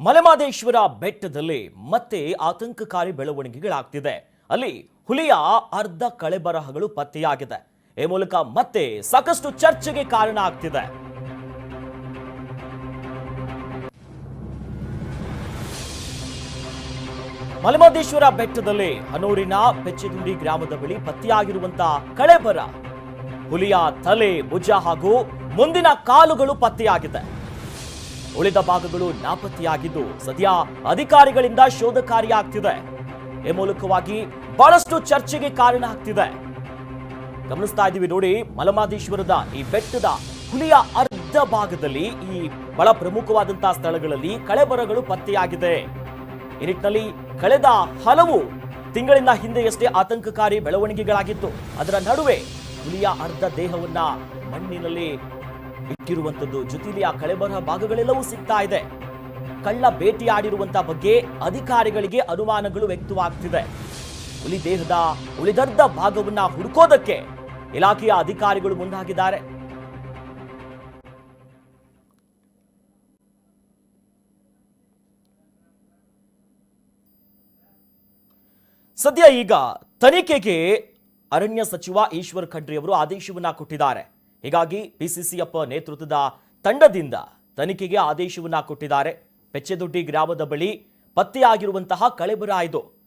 ಮಲೆಮಾದೇಶ್ವರ ಬೆಟ್ಟದಲ್ಲಿ ಮತ್ತೆ ಆತಂಕಕಾರಿ ಬೆಳವಣಿಗೆಗಳಾಗ್ತಿದೆ. ಅಲ್ಲಿ ಹುಲಿಯ ಅರ್ಧ ಕಳೆಬರಹಗಳು ಪತ್ತೆಯಾಗಿದೆ. ಈ ಮೂಲಕ ಮತ್ತೆ ಸಾಕಷ್ಟು ಚರ್ಚೆಗೆ ಕಾರಣ ಆಗ್ತಿದೆ. ಮಲೆಮಾದೇಶ್ವರ ಬೆಟ್ಟದಲ್ಲಿ ಹನೂರಿನ ಬೆಚ್ಚಗುಂಡಿ ಗ್ರಾಮದ ಬಳಿ ಪತ್ತೆಯಾಗಿರುವಂತಹ ಕಳೆಬರ. ಹುಲಿಯ ತಲೆ, ಭುಜ ಹಾಗೂ ಮುಂದಿನ ಕಾಲುಗಳು ಪತ್ತೆಯಾಗಿದೆ. ಉಳಿದ ಭಾಗಗಳು ನಾಪತ್ತೆಯಾಗಿದ್ದು ಸದ್ಯ ಅಧಿಕಾರಿಗಳಿಂದ ಶೋಧ ಕಾರ್ಯ ಆಗ್ತಿದೆ. ಈ ಮೂಲಕವಾಗಿ ಬಹಳಷ್ಟು ಚರ್ಚೆಗೆ ಕಾರಣ ಆಗ್ತಿದೆ. ಗಮನಿಸ್ತಾ ಇದ್ದೀವಿ ನೋಡಿ, ಮಲಮಾದೇಶ್ವರದ ಈ ಬೆಟ್ಟದ ಹುಲಿಯ ಅರ್ಧ ಭಾಗದಲ್ಲಿ ಈ ಬಹಳ ಪ್ರಮುಖವಾದಂತಹ ಸ್ಥಳಗಳಲ್ಲಿ ಕಳೆಬರಗಳು ಪತ್ತೆಯಾಗಿದೆ. ಈ ನಿಟ್ಟಿನಲ್ಲಿ ಕಳೆದ ಹಲವು ತಿಂಗಳಿಂದ ಹಿಂದೆಯಷ್ಟೇ ಆತಂಕಕಾರಿ ಬೆಳವಣಿಗೆಗಳಾಗಿತ್ತು. ಅದರ ನಡುವೆ ಹುಲಿಯ ಅರ್ಧ ದೇಹವನ್ನ ಮಣ್ಣಿನಲ್ಲಿ ಇಟ್ಟಿರುವಂತದ್ದು ಜೊತೆಲಿ ಆ ಕಳೆಬರಹ ಭಾಗಗಳೆಲ್ಲವೂ ಸಿಗ್ತಾ ಇದೆ. ಕಳ್ಳ ಭೇಟಿಯಾಡಿರುವಂತಹ ಬಗ್ಗೆ ಅಧಿಕಾರಿಗಳಿಗೆ ಅನುಮಾನಗಳು ವ್ಯಕ್ತವಾಗ್ತಿದೆ. ಹುಲಿ ದೇಹದ ಉಳಿದರ್ಧ ಭಾಗವನ್ನ ಹುಡುಕೋದಕ್ಕೆ ಇಲಾಖೆಯ ಅಧಿಕಾರಿಗಳು ಮುಂದಾಗಿದ್ದಾರೆ. ಸದ್ಯ ಈಗ ತನಿಖೆಗೆ ಅರಣ್ಯ ಸಚಿವ ಈಶ್ವರ್ ಖಂಡ್ರೆ ಅವರು ಆದೇಶವನ್ನ ಕೊಟ್ಟಿದ್ದಾರೆ. ಹೀಗಾಗಿ ಪಿಸಿಸಿಎಫ್ ನೇತೃತ್ವದ ತಂಡದಿಂದ ತನಿಖೆಗೆ ಆದೇಶವನ್ನ ಕೊಟ್ಟಿದ್ದಾರೆ. ಪೆಚ್ಚೆದೊಡ್ಡಿ ಗ್ರಾಮದ ಬಳಿ ಪತ್ತೆಯಾಗಿರುವಂತಹ ಕಳೆಬರ ಇದು.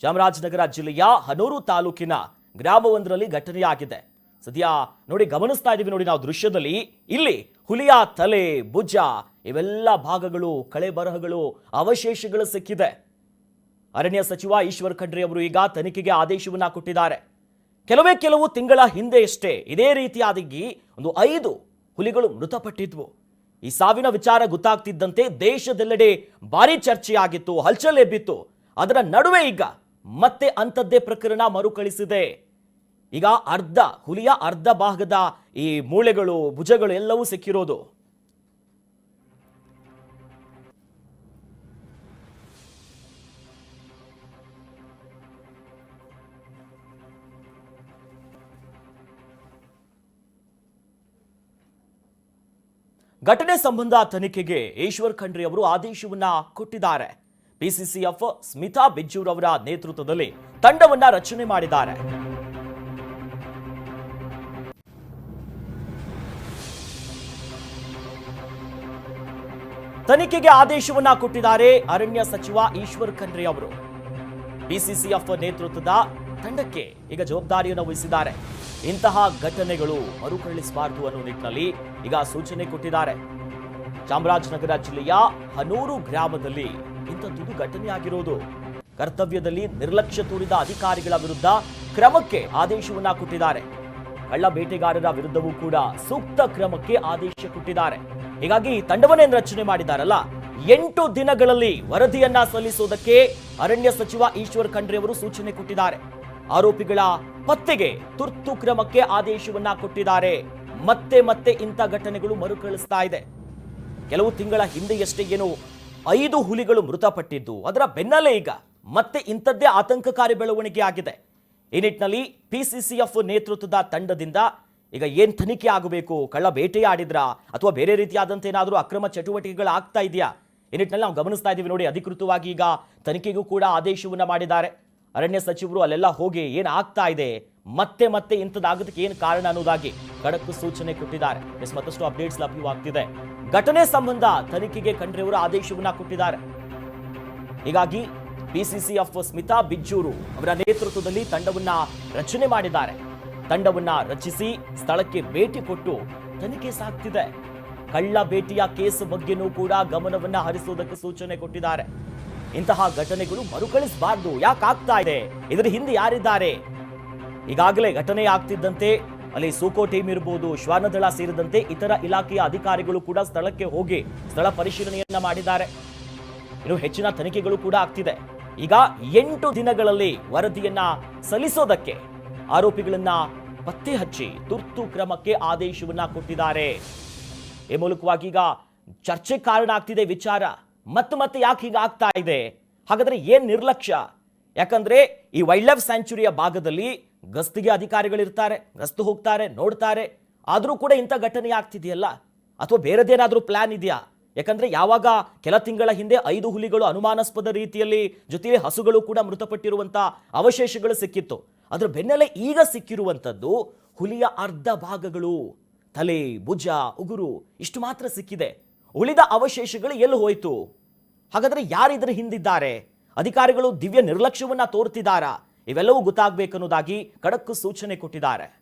ಚಾಮರಾಜನಗರ ಜಿಲ್ಲೆಯ ಹನೂರು ತಾಲೂಕಿನ ಗ್ರಾಮವೊಂದರಲ್ಲಿ ಘಟನೆಯಾಗಿದೆ. ಸದ್ಯ ನೋಡಿ ಗಮನಿಸ್ತಾ ಇದ್ದೀವಿ ನೋಡಿ ನಾವು ದೃಶ್ಯದಲ್ಲಿ. ಇಲ್ಲಿ ಹುಲಿಯ ತಲೆ, ಭುಜ ಇವೆಲ್ಲ ಭಾಗಗಳು ಕಳೆಬರಹಗಳು ಅವಶೇಷಗಳು ಸಿಕ್ಕಿದೆ. ಅರಣ್ಯ ಸಚಿವ ಈಶ್ವರ್ ಖಂಡ್ರೆ ಅವರು ಈಗ ತನಿಖೆಗೆ ಆದೇಶವನ್ನ ಕೊಟ್ಟಿದ್ದಾರೆ. ಕೆಲವೇ ಕೆಲವು ತಿಂಗಳ ಹಿಂದೆಯಷ್ಟೇ ಇದೇ ರೀತಿಯಾಗಿ ಒಂದು ಐದು ಹುಲಿಗಳು ಮೃತಪಟ್ಟಿದ್ವು. ಈ ಸಾವಿನ ವಿಚಾರ ಗೊತ್ತಾಗ್ತಿದ್ದಂತೆ ದೇಶದೆಲ್ಲೆಡೆ ಭಾರಿ ಚರ್ಚೆಯಾಗಿತ್ತು, ಹಲ್ಚಲ್ ಎಬ್ಬಿತ್ತು. ಅದರ ನಡುವೆ ಈಗ ಮತ್ತೆ ಅಂಥದ್ದೇ ಪ್ರಕರಣ ಮರುಕಳಿಸಿದೆ. ಈಗ ಅರ್ಧ ಹುಲಿಯ ಅರ್ಧ ಭಾಗದ ಈ ಮೂಳೆಗಳು, ಭುಜಗಳು ಎಲ್ಲವೂ ಸಿಕ್ಕಿರೋದು. ಘಟನೆ ಸಂಬಂಧ ತನಿಖೆಗೆ ಈಶ್ವರ್ ಖಂಡ್ರೆ ಅವರು ಆದೇಶವನ್ನ ಕೊಟ್ಟಿದ್ದಾರೆ. ಪಿಸಿಸಿಎಫ್ ಸ್ಮಿತಾ ಬಿಜ್ಜೂರ್ ಅವರ ನೇತೃತ್ವದಲ್ಲಿ ತಂಡವನ್ನ ರಚನೆ ಮಾಡಿದ್ದಾರೆ. ತನಿಖೆಗೆ ಆದೇಶವನ್ನ ಕೊಟ್ಟಿದ್ದಾರೆ ಅರಣ್ಯ ಸಚಿವ ಈಶ್ವರ್ ಖಂಡ್ರಿ ಅವರು. ಬಿಸಿಸಿಎಫ್ ನೇತೃತ್ವದ ತಂಡಕ್ಕೆ ಈಗ ಜವಾಬ್ದಾರಿಯನ್ನು ವಹಿಸಿದ್ದಾರೆ. ಇಂತಹ ಘಟನೆಗಳು ಮರುಕಳಿಸಬಾರದು ಅನ್ನೋ ನಿಟ್ಟಿನಲ್ಲಿ ಈಗ ಸೂಚನೆ ಕೊಟ್ಟಿದ್ದಾರೆ. ಚಾಮರಾಜನಗರ ಜಿಲ್ಲೆಯ ಹನೂರು ಗ್ರಾಮದಲ್ಲಿ ಇಂಥದ್ದು ಘಟನೆಯಾಗಿರೋದು ಕರ್ತವ್ಯದಲ್ಲಿ ನಿರ್ಲಕ್ಷ್ಯ ತೋರಿದ ಅಧಿಕಾರಿಗಳ ವಿರುದ್ಧ ಕ್ರಮಕ್ಕೆ ಆದೇಶವನ್ನ ಕೊಟ್ಟಿದ್ದಾರೆ. ಕಳ್ಳ ಬೇಟೆಗಾರರ ವಿರುದ್ಧವೂ ಕೂಡ ಸೂಕ್ತ ಕ್ರಮಕ್ಕೆ ಆದೇಶ ಕೊಟ್ಟಿದ್ದಾರೆ. ಹೀಗಾಗಿ ತಂಡವನ್ನೇ ರಚನೆ ಮಾಡಿದಾರಲ್ಲ, ಎಂಟು ದಿನಗಳಲ್ಲಿ ವರದಿಯನ್ನ ಸಲ್ಲಿಸುವುದಕ್ಕೆ ಅರಣ್ಯ ಸಚಿವ ಈಶ್ವರ್ ಖಂಡ್ರೆ ಅವರು ಸೂಚನೆ ಕೊಟ್ಟಿದ್ದಾರೆ. ಆರೋಪಿಗಳ ಪತ್ತೆಗೆ ತುರ್ತು ಕ್ರಮಕ್ಕೆ ಆದೇಶವನ್ನ ಕೊಟ್ಟಿದ್ದಾರೆ. ಮತ್ತೆ ಮತ್ತೆ ಇಂಥ ಘಟನೆಗಳು ಮರುಕಳಿಸ್ತಾ ಇದೆ. ಕೆಲವು ತಿಂಗಳ ಹಿಂದೆಯಷ್ಟೇ ಏನು ಐದು ಹುಲಿಗಳು ಮೃತಪಟ್ಟಿದ್ದು. ಅದರ ಬೆನ್ನಲ್ಲೇ ಈಗ ಮತ್ತೆ ಇಂಥದ್ದೇ ಆತಂಕಕಾರಿ ಬೆಳವಣಿಗೆ ಆಗಿದೆ. ಈ ನಿಟ್ಟಿನಲ್ಲಿ ಪಿಸಿಸಿಎಫ್ ನೇತೃತ್ವದ ತಂಡದಿಂದ ಈಗ ಏನ್ ತನಿಖೆ ಆಗಬೇಕು, ಕಳ್ಳ ಬೇಟೆಯಾಡಿದ್ರ ಅಥವಾ ಬೇರೆ ರೀತಿಯಾದಂಥ ಏನಾದರೂ ಅಕ್ರಮ ಚಟುವಟಿಕೆಗಳು ಆಗ್ತಾ ಇದೆಯಾ? ಈ ನಿಟ್ಟಿನಲ್ಲಿ ನಾವು ಗಮನಿಸ್ತಾ ಇದ್ದೀವಿ ನೋಡಿ, ಅಧಿಕೃತವಾಗಿ ಈಗ ತನಿಖೆಗೂ ಕೂಡ ಆದೇಶವನ್ನ ಮಾಡಿದ್ದಾರೆ. ಅರಣ್ಯ ಸಚಿವರು ಅಲ್ಲೆಲ್ಲ ಹೋಗಿ ಏನು ಆಗ್ತಾ ಇದೆ? ಮತ್ತೆ ಮತ್ತೆ ಇಂಥದ್ದಾಗೋದಕ್ಕೆ ಏನು ಕಾರಣ ಅನ್ನೋದಾಗಿ ಖಡಕ್ ಸೂಚನೆ ಕೊಟ್ಟಿದ್ದಾರೆ. ಎಸ್ ಮತ್ತಷ್ಟು ಅಪ್ಡೇಟ್ಸ್ ಲಭ್ಯವಾಗ್ತಿದೆ. ಘಟನೆ ಸಂಬಂಧ ತನಿಖೆಗೆ ಖಂಡ್ರೆಯವರು ಆದೇಶವನ್ನ ಕೊಟ್ಟಿದ್ದಾರೆ. ಹೀಗಾಗಿ ಪಿಸಿಸಿಎಫ್ ಸ್ಮಿತಾ ಬಿಜ್ಜೂರು ಅವರ ನೇತೃತ್ವದಲ್ಲಿ ತಂಡವನ್ನ ರಚನೆ ಮಾಡಿದ್ದಾರೆ. ತಂಡವನ್ನ ರಚಿಸಿ ಸ್ಥಳಕ್ಕೆ ಭೇಟಿ ಕೊಟ್ಟು ತನಿಖೆ ಸಾಗ್ತಿದೆ ಕಳ್ಳ ಭೇಟಿಯ ಕೇಸ್ ಬಗ್ಗೆನೂ ಕೂಡ ಗಮನವನ್ನ ಹರಿಸುವುದಕ್ಕೆ ಸೂಚನೆ ಕೊಟ್ಟಿದ್ದಾರೆ. ಇಂತಹ ಘಟನೆಗಳು ಮರುಕಳಿಸಬಾರ್ದು. ಯಾಕೆ ಆಗ್ತಾ ಇದೆ? ಇದರ ಹಿಂದೆ ಯಾರಿದ್ದಾರೆ? ಈಗಾಗಲೇ ಘಟನೆ ಆಗ್ತಿದ್ದಂತೆ, ಅಲ್ಲಿ ಸೂಕೋ ಟೀಮ್ ಇರಬಹುದು ಶ್ವಾನದಳ ಸೇರಿದಂತೆ ಇತರ ಇಲಾಖೆಯ ಅಧಿಕಾರಿಗಳು ಕೂಡ ಸ್ಥಳಕ್ಕೆ ಹೋಗಿ ಸ್ಥಳ ಪರಿಶೀಲನೆಯನ್ನ ಮಾಡಿದ್ದಾರೆ. ಇನ್ನು ಹೆಚ್ಚಿನ ತನಿಖೆಗಳು ಕೂಡ ಆಗ್ತಿದೆ. ಈಗ ಎಂಟು ದಿನಗಳಲ್ಲಿ ವರದಿಯನ್ನ ಸಲ್ಲಿಸೋದಕ್ಕೆ ಆರೋಪಿಗಳನ್ನ ಪತ್ತೆ ಹಚ್ಚಿ ತುರ್ತು ಕ್ರಮಕ್ಕೆ ಆದೇಶವನ್ನ ಕೊಟ್ಟಿದ್ದಾರೆ. ಈ ಮೂಲಕವಾಗಿ ಈಗ ಚರ್ಚೆ ಕಾರಣ ಆಗ್ತಿದೆ ವಿಚಾರ. ಮತ್ತೆ ಮತ್ತೆ ಯಾಕೆ ಹೀಗೆ ಆಗ್ತಾ ಇದೆ? ಹಾಗಾದ್ರೆ ಏನು ನಿರ್ಲಕ್ಷ್ಯ? ಯಾಕಂದ್ರೆ ಈ ವೈಲ್ಡ್ ಲೈಫ್ ಸ್ಯಾಂಚುರಿಯ ಭಾಗದಲ್ಲಿ ಗಸ್ತಿಗೆ ಅಧಿಕಾರಿಗಳಿರ್ತಾರೆ, ಗಸ್ತು ಹೋಗ್ತಾರೆ, ನೋಡ್ತಾರೆ. ಆದರೂ ಕೂಡ ಇಂಥ ಘಟನೆ ಆಗ್ತಿದೆಯಲ್ಲ? ಅಥವಾ ಬೇರೆದೇನಾದರೂ ಪ್ಲಾನ್ ಇದೆಯಾ? ಯಾಕಂದ್ರೆ ಯಾವಾಗ ಕೆಲ ತಿಂಗಳ ಹಿಂದೆ ಐದು ಹುಲಿಗಳು ಅನುಮಾನಾಸ್ಪದ ರೀತಿಯಲ್ಲಿ ಜೊತೆಗೆ ಹಸುಗಳು ಕೂಡ ಮೃತಪಟ್ಟಿರುವಂಥ ಅವಶೇಷಗಳು ಸಿಕ್ಕಿತ್ತು. ಅದರ ಬೆನ್ನಲ್ಲೇ ಈಗ ಸಿಕ್ಕಿರುವಂಥದ್ದು ಹುಲಿಯ ಅರ್ಧ ಭಾಗಗಳು, ತಲೆ, ಭುಜ, ಉಗುರು ಇಷ್ಟು ಮಾತ್ರ ಸಿಕ್ಕಿದೆ. ಉಳಿದ ಅವಶೇಷಗಳು ಎಲ್ಲಿ ಹೋಯ್ತು? ಹಾಗಾದ್ರೆ ಯಾರಿದ್ರ ಹಿಂದಿದ್ದಾರೆ? ಅಧಿಕಾರಿಗಳು ದಿವ್ಯ ನಿರ್ಲಕ್ಷ್ಯವನ್ನ ತೋರ್ತಿದ್ದಾರಾ ಇವೆಲ್ಲವೂ ಗೊತ್ತಾಗಬೇಕನ್ನೋದಾಗಿ ಖಡಕ್ ಸೂಚನೆ ಕೊಟ್ಟಿದ್ದಾರೆ.